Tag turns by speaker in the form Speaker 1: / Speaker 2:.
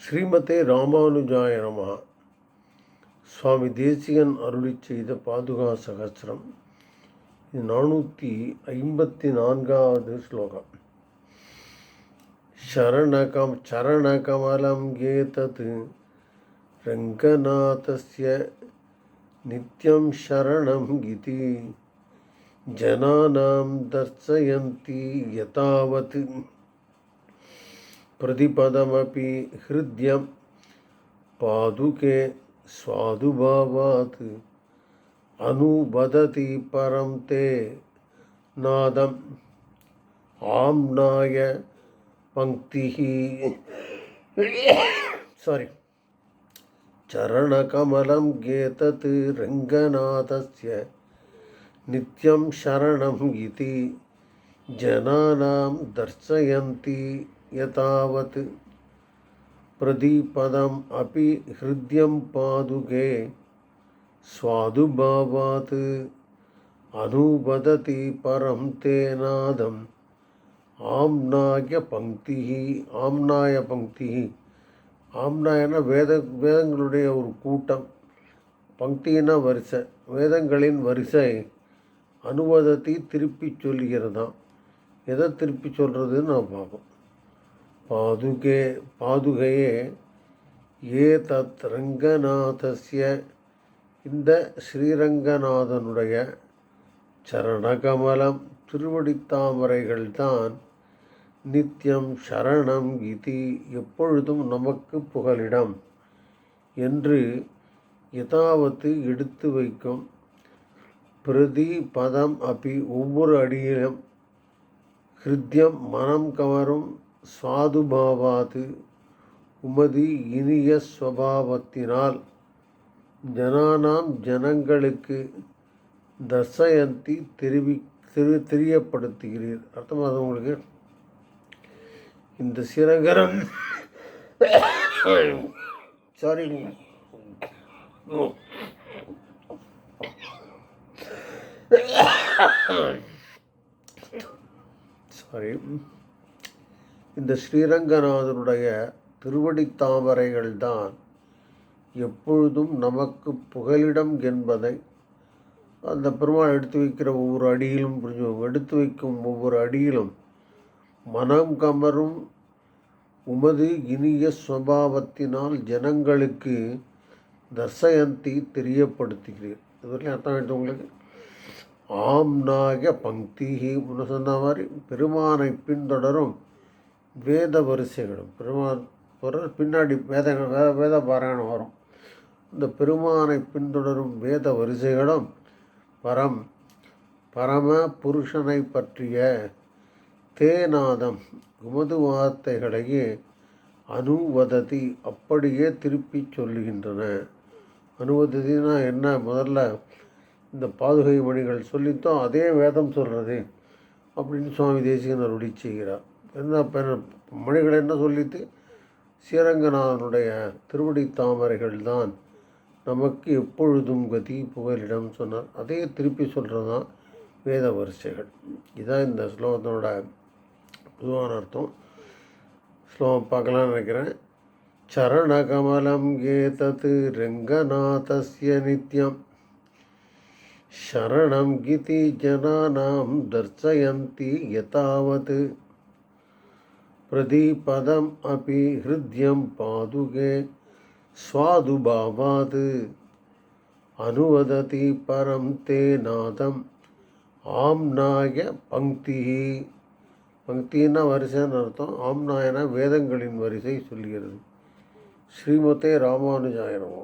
Speaker 1: ஸ்ரீமதே ராமானுஜாய நம சுவாமி தேசிகன் அருளி செய்த பாதுகா சகசிரம் இது நானூற்றி ஐம்பத்தி நான்காவது ஸ்லோகம் சரணகம் சரணகமலம் ஏதது ரங்கநாதஸ்ய நித்யம் சரணம் இது ஜனானாம் தர்சயந்தி யதாவத் प्रतिपदमपि हृद्यं पादुके स्वादुभावात् अनुवदति परं ते नादम् आम्नाय पङ्क्तिः सारि चरणकमलं एतत् रङ्गनाथस्य नित्यं शरणम् इति जनानां दर्शयन्ति। यतावत् प्रदीपदम् अपि हृद्यं पादुके स्वादुभावात् अनुवदति परं ते नादम् ஆம்னாய பங்கி ஆம்னாய பங்கி ஆம்னாயன வேத வேதங்களுடைய ஒரு கூட்டம் பங்கினா வரிசை வேதங்களின் வரிசை அனுவாதத்தை திருப்பி சொல்லுகிறதாம் எதை திருப்பி சொல்கிறதுன்னு நான் பார்ப்போம் பாதுகே பாதுகையே ஏ தத் ரங்கநாதஸ்ய இந்த ஸ்ரீரங்கநாதனுடைய சரணகமலம் திருவடித்தாமரைகள்தான் நித்தியம் சரணம் இதி எப்பொழுதும் நமக்கு புகலிடம் என்று யதாவத்து எடுத்து வைக்கும் பிரதி பதம் அப்பி ஒவ்வொரு அடியிலும் ஹிருத்யம் மனம் கவரும் சுவாதுபாவாது உமது இனிய ஸ்வபாவத்தினால் ஜனானாம் ஜனங்களுக்கு தசயந்தி தெரிவி தெரி தெரியப்படுத்துகிறீர். அர்த்தமாக உங்களுக்கு? இந்த சிரங்கரம் சாரி சாரி இந்த ஸ்ரீரங்கநாதனுடைய திருவடி தாமரைகள் தான் எப்பொழுதும் நமக்கு புகலிடம் என்பதை அந்த பெருமாள் எடுத்து வைக்கிற ஒவ்வொரு அடியிலும் புரிஞ்சுக்கோங்க எடுத்து வைக்கும் ஒவ்வொரு அடியிலும் மனம் கமரும் உமது இனிய சுவாவத்தினால் ஜனங்களுக்கு தர்சயந்தி தெரியப்படுத்துகிறீர் இதுவரையும் அர்த்தம் ஆகிட்டு உங்களுக்கு? ஆம்நாய பங்கி முன்ன சொன்ன மாதிரி பெருமானை பின்தொடரும். வேத வரிசைகளும் பெருமான் பின்னாடி வேத வேத பாராயணம் வரும். இந்த பெருமானை பின்தொடரும் வேத வரிசைகளும் பரம் பரம புருஷனை பற்றிய தேநாதம் உமது வார்த்தைகளையே அனுவததி அப்படியே திருப்பி சொல்லுகின்றன. அனுவததினா என்ன? முதல்ல இந்த பாதுகை மணிகள் சொல்லித்தோம் அதே வேதம் சொல்கிறது அப்படின்னு சுவாமி தேசிகன் அருளி செய்கிறார். என்ன மணிகள் என்ன சொல்லித்து ஸ்ரீரங்கநாதனுடைய திருவடி தாமரைகள் தான் நமக்கு எப்பொழுதும் கதி புகலிடம் சொன்னார் அதே திருப்பி சொல்கிறது தான் வேத வரிசைகள் இதான் இந்த ஸ்லோகத்தினோட பொதுவான அர்த்தம் ஸ்லோகம் பார்க்கலாம்னு நினைக்கிறேன் சரணகமலம் ஏதத் ரங்கநாதஸ்ய நித்யம் शरणं गिति जनानां दर्शयन्ति यतावत् प्रदीपदम् अपि हृद्यं पादुके स्वादुभावात् अनुवदति परं ते नादम् ஆம்நாய பங்கி பங்கின்னா வரிசைன்னு அர்த்தம் ஆம்நாயன வேதங்களின் வரிசை சொல்கிறது ஸ்ரீமதே ராமானுஜாயனமோ